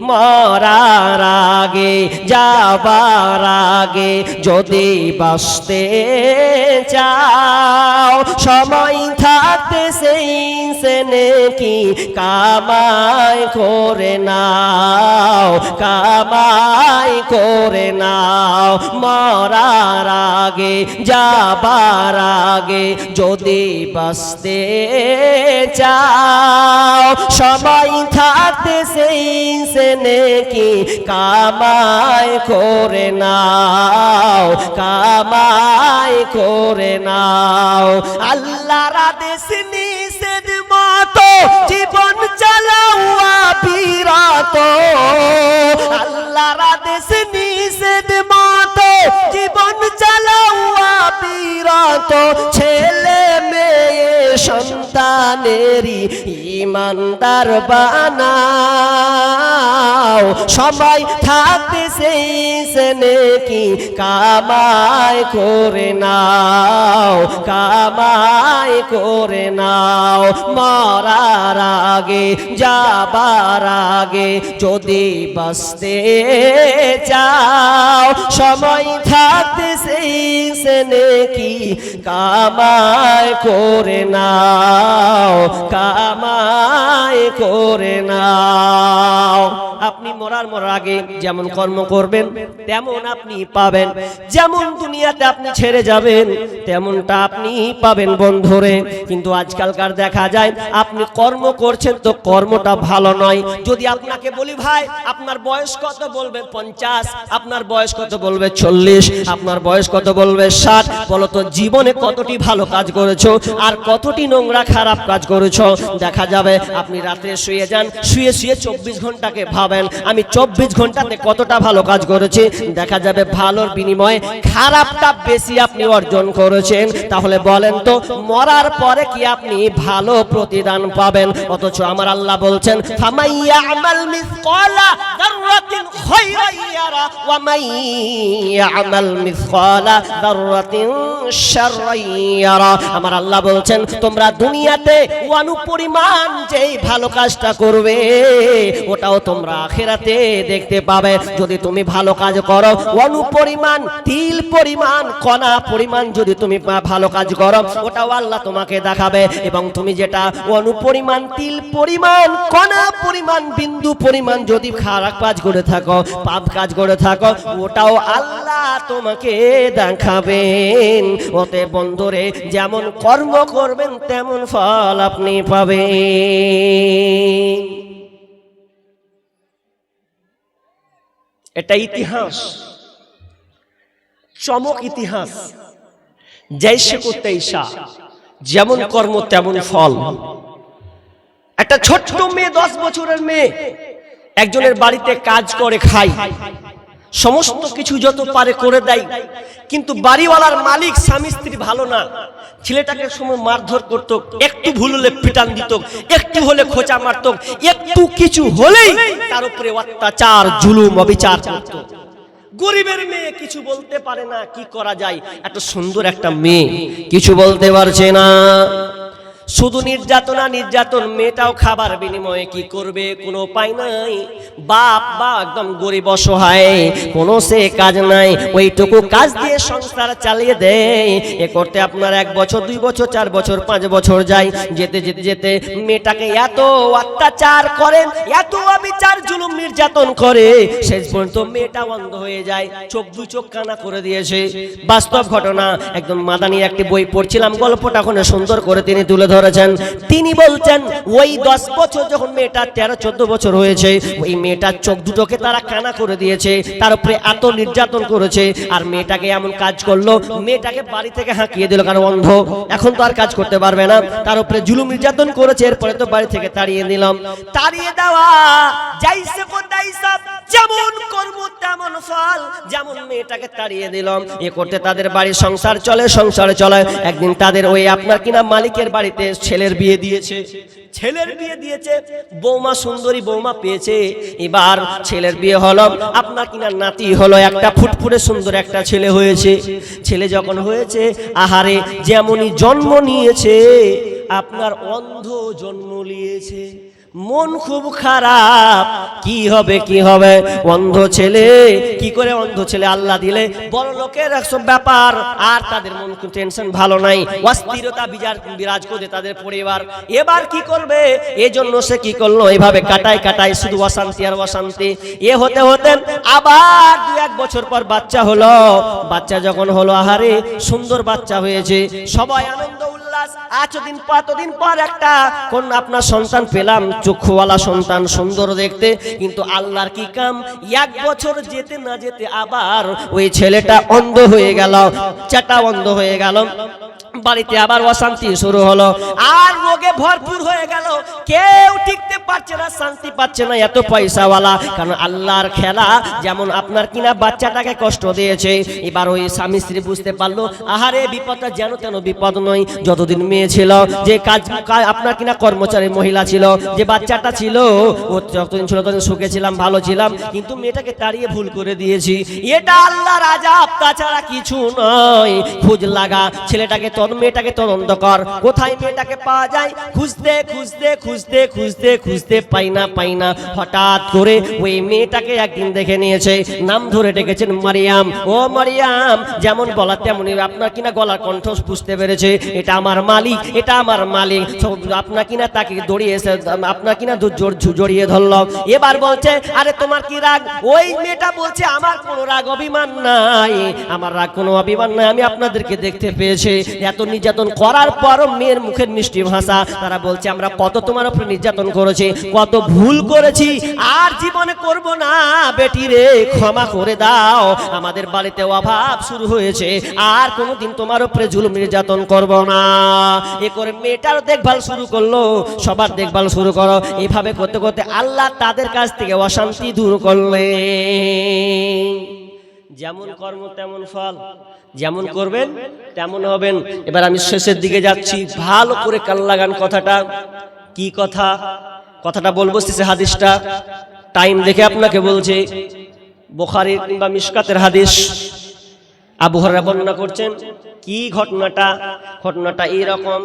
মরার আগে যাবার আগে যদি বাসতে চাও, সময় থাকতে সেই সেনে কি কামায় করে নাও, কামাই করে নাও, মরার আগে, যাবার আগে যদি বাঁচতে চাও। সবাই থাকতে সেই সেনে কি কামাই করে নাও, কামাই করে নাও। আল্লাহর আদেশ সন্তানেরই ইমানদার বানাও। সবাই থাকতে সেই কি কামাই করে নাও, কামাই করে নাও। মরার আগে, যাবার আগে যদি বাঁচতে চাও। সময় থাকতে সেই কি কামাই করে নাও। কামাই করে নাও। আপনি মরার মরার আগে যেমন কর্ম করবেন, তেমন আপনি পাবেন। যেমন দুনিয়াতে আপনি ছেড়ে যাবেন, তেমনটা আপনি পাবেন বন্ধুরে। কিন্তু আজকালকার দেখা যায়, আপনি কর্ম করছেন তো কর্মটা ভালো নয়। যদি আপনাকে বলি, ভাই, আপনার বয়স কত? বলবে পঞ্চাশ। আপনার বয়স কত? বলবে, চল্লিশ। আপনার বয়স কত? বলবে, ষাট। বলো তো, জীবনে কতটি ভালো কাজ করেছ আর কতটি নোংরা খারাপ কাজ করেছ? দেখা যাবে, আপনি রাত্রে শুয়ে যান, শুয়ে শুয়ে চব্বিশ ঘন্টাকে ভাবেন আমি চব্বিশ ঘন্টাতে কতটা ভালো কাজ করেছি? দেখা যাবে ভালোর বিনিময়ে খারাপটা বেশি আপনি অর্জন করেছেন। তাহলে বলেন তো, মরার পরে কি আপনি ভালো প্রতিদান পাবেন? অথচ আমার আল্লাহ বলছেন আমার আল্লাহ বলছেন, তোমরা দুনিয়াতে অনুপরিমাণ যেই ভালো কাজটা করবে, ওটাও তোমরা আখেরাতে দেখতে পাবে। যদি তুমি ভালো কাজ করো, অনুপরিমাণ, তিল পরিমাণ, কণা পরিমাণ যদি তুমি ভালো কাজ করো, ওটাও আল্লাহ তোমাকে দেখাবে। এবং তুমি যেটা অনুপরিমাণ, তিল পরিমাণ, কণা পরিমাণ, বিন্দু পরিমাণ যদি খারাপ কাজ করে থাকো, পাপ কাজ করে থাকো, ওটাও আল্লাহ তোমাকে দেখাবেন। ওতে বন্ধুরে, যেমন কর্ম করবেন, তেমন ফল আপনি পাবেন। এটা ইতিহাস। চমক ইতিহাস। জৈসে করতে ঈশা যেমন কর্ম তেমন ফল। একটা ছোট্ট মেয়ে, দশ বছরের মেয়ে, একজনের বাড়িতে কাজ করে, খায়। সমস্ত কিছু যত পারে করে দেয়, কিন্তু বাড়িওয়ালার মালিক স্বামী স্ত্রী ভালো না। ছেলেটাকে সময় মারধর করতো, একটু ভুল হলে পিটান দিত, একটু হলে খোঁচা মারত, একটু কিছু হলেই তার উপরে অত্যাচার, জুলুম, অবিচার করতো। গরিবের মেয়ে কিছু বলতে পারে না, কি করা যায়? একটা সুন্দর একটা মেয়ে, কিছু বলতে পারছে না। শুধু নির্যাতনা নির্যাতন, মেয়েটাও খাবার বিনিময়ে কি করবে? কোনো উপায় নাই। বাপ বা একদম গরিব অসহায়, কোনো সে কাজ নাই। ওইটুকু কাজ দিয়ে সংসার চালিয়ে দেয়। এ করতে আপনার এক বছর, দুই বছর, চার বছর, পাঁচ বছর যায়। যেতে যেতে যেতে মেয়েটাকে এত অত্যাচার করেন, এত অবিচার, জুলুম, নির্যাতন করে। শেষ পর্যন্ত মেয়েটা অন্ধ হয়ে যায়। চোখ, দুই চোখ কানা করে দিয়েছে। বাস্তব ঘটনা, একদম মাদানি একটি বই পড়ছিলাম, গল্পটা ওখানে সুন্দর করে তিনি তুলে ধরেছেন। তিনি বলছেন, ওই দশ বছর যখন মেয়েটা তেরো, চোদ্দ বছর হয়েছে, ওই মেয়েটার চোখ দুটোকে তারা কানা করে দিয়েছে, তার উপরে এত নির্যাতন করেছে, আর মেয়েটাকে এমন কাজ করল, মেয়েটাকে বাড়ি থেকে হাঁকিয়ে দিল, কারণ অন্ধ। এখন তো আর কাজ করতে পারবে না। তার উপরে জুলুম, নির্যাতন করেছে, এরপরে তো বাড়ি থেকে তাড়িয়ে দিলাম। তাড়িয়ে দেওয়া যাইছে যেমন কর্ম তেমন ফল। যেমন মেয়েটাকে তাড়িয়ে দিলাম, এ করতে তাদের বাড়ির সংসার চলে, সংসারে চলে। একদিন তাদের ওই আপনার কিনা মালিকের বাড়িতে ছেলের বিয়ে দিয়েছে। ছেলের বিয়ে দিয়েছে, বৌমা সুন্দরী বৌমা পেয়েছে। এবার ছেলের বিয়ে হলো, আপনার কিনা নাতি হলো, একটা ফুটফুটে সুন্দর একটা ছেলে হয়েছে। ছেলে যখন হয়েছে, আহারে যেমনই জন্ম নিয়েছে, আপনার অন্ধ জন্ম নিয়েছে। মন খুব খারাপ। কি হবে কি হবে? অন্ধ ছেলে, কি করে অন্ধ ছেলে আল্লাহ দিলে? বড় লোকের সব ব্যাপার, আর তাদের মন টেনশন ভালো নাই। অস্থিরতা বিরাজ বিরাজ করে তাদের পরিবার। এবার কি করবে? এজন্য সে কি করল? এইভাবে কাটায় কাটায় শুধু অশান্তি আর অশান্তি। এ হতে হতেন আবার দু এক বছর পর বাচ্চা হলো। বাচ্চা যখন হলো, আহারে সুন্দর বাচ্চা হয়েছে। সবাই আনন্দ এতদিন পর এতদিন পর একটা কোন আপনার সন্তান পেলাম, চক্ষুওয়ালা সন্তান, সুন্দর দেখতে, কিন্তু আল্লাহর কি কাম? এক বছর যেতে না যেতে আবার ওই ছেলেটা অন্ধ হয়ে গেল চাটা অন্ধ হয়ে গেল। বাড়িতে আবার অশান্তি শুরু হলো। আর রোগে ভরপুর হয়ে গেল। কেউ টিকতে পারছে না, শান্তি পাচ্ছে না এত পয়সাওয়ালা। কারণ আল্লাহর খেলা যেমন আপনার কিনা বাচ্চাটাকে কষ্ট দিয়েছে। এবার ওই স্বামী স্ত্রী বুঝতে পারল, আহারে, বিপদটা যেন তেন বিপদ নয়। যতদিন মেয়ে ছিল, যে কাজ আপনার কিনা কর্মচারী মহিলা ছিল, যে বাচ্চাটা ছিল, ও যতদিন ছিল ততদিন সুখে ছিলাম, ভালো ছিলাম। কিন্তু মেয়েটাকে তাড়িয়ে ভুল করে দিয়েছি। এটা আল্লাহ রাজা তাছাড়া কিছু নয়। খোঁজ লাগা, ছেলেটাকে তদ মেয়েটাকে তদন্ত কর। কোথায় মেয়েটাকে পাওয়া যায়? খুঁজতে খুঁজতে খুঁজতে খুঁজতে খুঁজতে পাই না পাই না। হঠাৎ করে ওই মেয়েটাকে একদিন দেখে নিয়েছে। নাম ধরে ডেকেছেন মারিয়াম। ও মারিয়াম, যেমন বলা তেমনই আপনার কিনা গলার কণ্ঠ বুঝতে পেরেছে। এটা আমার মালিক, এটা আমার মালিক। আপনার কিনা তাকে দড়িয়ে এসে, আপনার কিনা জড়িয়ে ধরল। এবার বলছে, আরে তোমার কি রাগ? ওই মেয়েটা বলছে, আমার কোনো রাগ, অভিমান নাই। আমার রাগ কোনো অভিমান নাই। আমি আপনাদেরকে দেখতে পেয়েছি। এত নির্যাতন করার পরও মেয়ের মুখের মিষ্টি ভাষা। তারা বলছে, আমরা কত তোমার উপরে নির্যাতন করেছি, কত ভুল করেছি, আর জীবনে করব না, বেটি রে, ক্ষমা করে দাও। আমাদের বাড়িতে অভাব শুরু হয়েছে, আর কোনোদিন তোমার উপরে জুলুম, নির্যাতন করব না। এ করে মেয়েটার দেখভাল শুরু করল, সবার দেখভাল শুরু করো। এভাবে করতে করতে আল্লাহ তাদের কাছ থেকে অশান্তি দূর করলেন। যেমন কর্ম তেমন ফল। যেমন করবেন তেমন হবেন। এবার আমি শেষের দিকে যাচ্ছি। ভালো করে কাল লাগান কথাটা। কি কথা? কথাটা বলব শেষে হাদিসটা। টাইম দেখে আপনাকে বলছে বোখারি কিংবা মিসকাতের হাদিস। আবু হরারা বর্ণনা করছেন কি ঘটনাটা? ঘটনাটা? এইরকম